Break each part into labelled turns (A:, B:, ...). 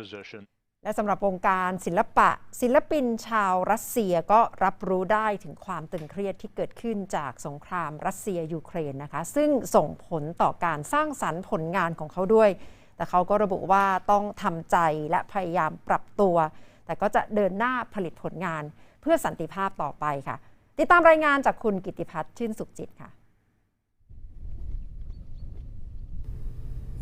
A: position.
B: และสำหรับวงการศิลปะ ศิลปินชาวรัสเซียก็รับรู้ได้ถึงความตึงเครียดที่เกิดขึ้นจากสงครามรัสเซียยูเครนนะคะ ซึ่งส่งผลต่อการสร้างสรรค์ผลงานของเขาด้วย แต่เขาก็ระบุว่าต้องทำใจและพยายามปรับตัว แต่ก็จะเดินหน้าผลิตผลงานเพื่อสันติภาพต่อไปค่ะ ติดตามรายงานจากคุณกิติพัฒน์ชื่นสุขจิตค่ะ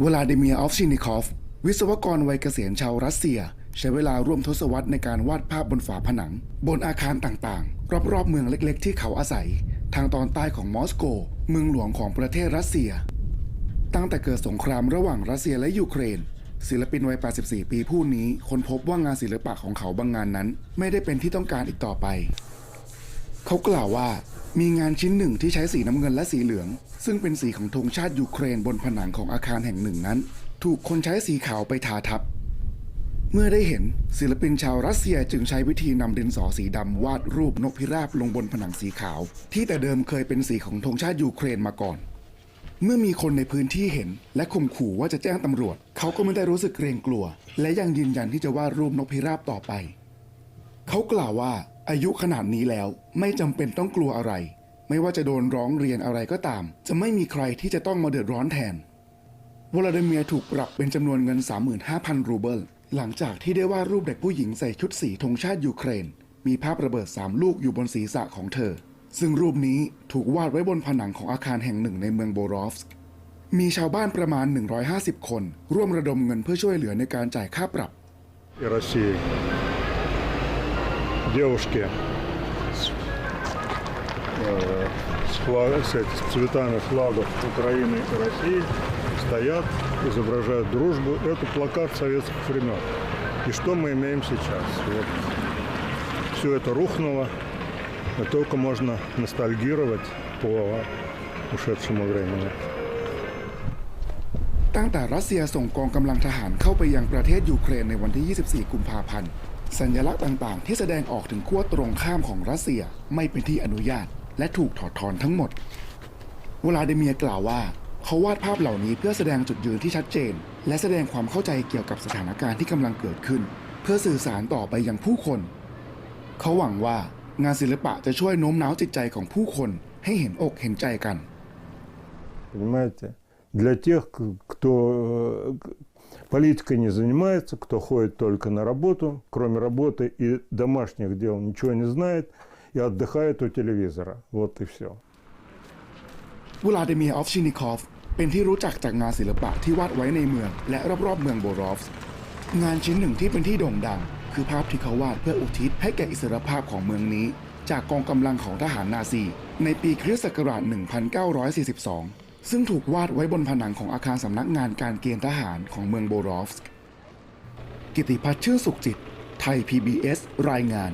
C: วลาดิเมียร์ออฟชินิคอฟ วิศวกรวัยเกษียณชาวรัสเซีย ใช้เวลาร่วมทศวรรษในการวาดภาพบนฝาผนัง บนอาคารต่างๆ รอบๆเมืองเล็กๆ ที่เขาอาศัย ทางตอนใต้ของมอสโก เมืองหลวงของประเทศรัสเซีย ตั้งแต่เกิดสงครามระหว่างรัสเซียและยูเครน ศิลปินวัย 84 ปีผู้นี้ค้นพบว่างานศิลปะของเขาบางงานนั้น ไม่ได้เป็นที่ต้องการอีกต่อไป เขากล่าวว่ามีงานชิ้นหนึ่งที่ใช้สีน้ำเงินและสีเหลือง ซึ่งเป็นสีของธงชาติยูเครนบนผนังของอาคารแห่งหนึ่งนั้น ถูกคนใช้สีขาวไปทาทับ เมื่อได้เห็นศิลปินชาวรัสเซียจึงใช้วิธีนำดินสอสีดำวาดรูปนกพิราบลงบนผนังสีขาว ที่แต่เดิมเคยเป็นสีของธงชาติยูเครนมาก่อน เมื่อมีคนในพื้นที่เห็น และข่มขู่ว่าจะแจ้งตำรวจ เขาก็ไม่ได้รู้สึกเกรงกลัว และยังยืนยันที่จะวาดรูปนกพิราบต่อไป เขากล่าวว่าอายุขนาดนี้แล้วไม่จำเป็นต้องกลัวอะไร ไม่ว่าจะโดนร้องเรียนอะไรก็ตาม จะไม่มีใครที่จะต้องมาเดือดร้อนแทน วลาดิเมียร์ถูกปรับเป็นจำนวนเงิน 35,000 รูเบิล หลังจากที่ได้วาดรูปเด็กผู้หญิงใส่ชุดสีธงชาติยูเครน มีภาพระเบิด 3 ลูกอยู่บนศีรษะของเธอ ซึ่งรูปนี้ถูกวาดไว้บนผนังของอาคารแห่งหนึ่งในเมืองโบรอฟสกมีชาวบ้านประมาณ 150 คน ร่วมระดมเงินเพื่อช่วยเหลือในการจ่ายค่าปรับ
A: И России. Девушки с, э, с, флаг- с эти- с цветами флагов Украины и России стоят, изображают дружбу. Это плакат советских времен. И что мы имеем сейчас? Вот. Все это рухнуло, и только можно ностальгировать по ушедшему времени.
C: ตั้งแต่รัสเซียส่งกองกำลังทหารเข้าไปยังประเทศยูเครนในวันที่ 24 กุมภาพันธ์ สัญลักษณ์ต่างๆ ที่แสดงออกถึงขั้วตรงข้ามของรัสเซียไม่เป็นที่อนุญาต และถูกถอดถอนทั้งหมด วลาดิเมียร์กล่าวว่า เขาวาดภาพเหล่านี้เพื่อแสดงจุดยืนที่ชัดเจน และแสดงความเข้าใจเกี่ยวกับสถานการณ์ที่กำลังเกิดขึ้น เพื่อสื่อสารต่อไปยังผู้คน เขาหวังว่างานศิลปะจะช่วยโน้มน้าวจิตใจของผู้คนให้เห็นอกเห็นใจกัน
D: Понимаете? Для тех, к- кто э, к- политикой не занимается, кто ходит только на работу, кроме работы и домашних дел ничего не знает и отдыхает у телевизора. Вот и все.
C: วลาดิเมียร์ออฟชินิคอฟ เป็นที่รู้จักจากงานศิลปะที่วาดไว้ในเมือง และรอบๆเมืองโบรอฟสกงานชิ้นหนึ่งที่เป็นที่โด่งดัง คือภาพที่เขาวาดเพื่ออุทิศให้แก่อิสรภาพของเมืองนี้ จากกองกำลังของทหารนาซี ในปีคริสต์ศักราช 1942 ซึ่งถูกวาดไว้บนผนังของอาคารสำนักงานการเกณฑ์ทหารของเมืองโบรอฟสกกิติพัฒน์ชื่นสุขจิต ไทย PBS รายงาน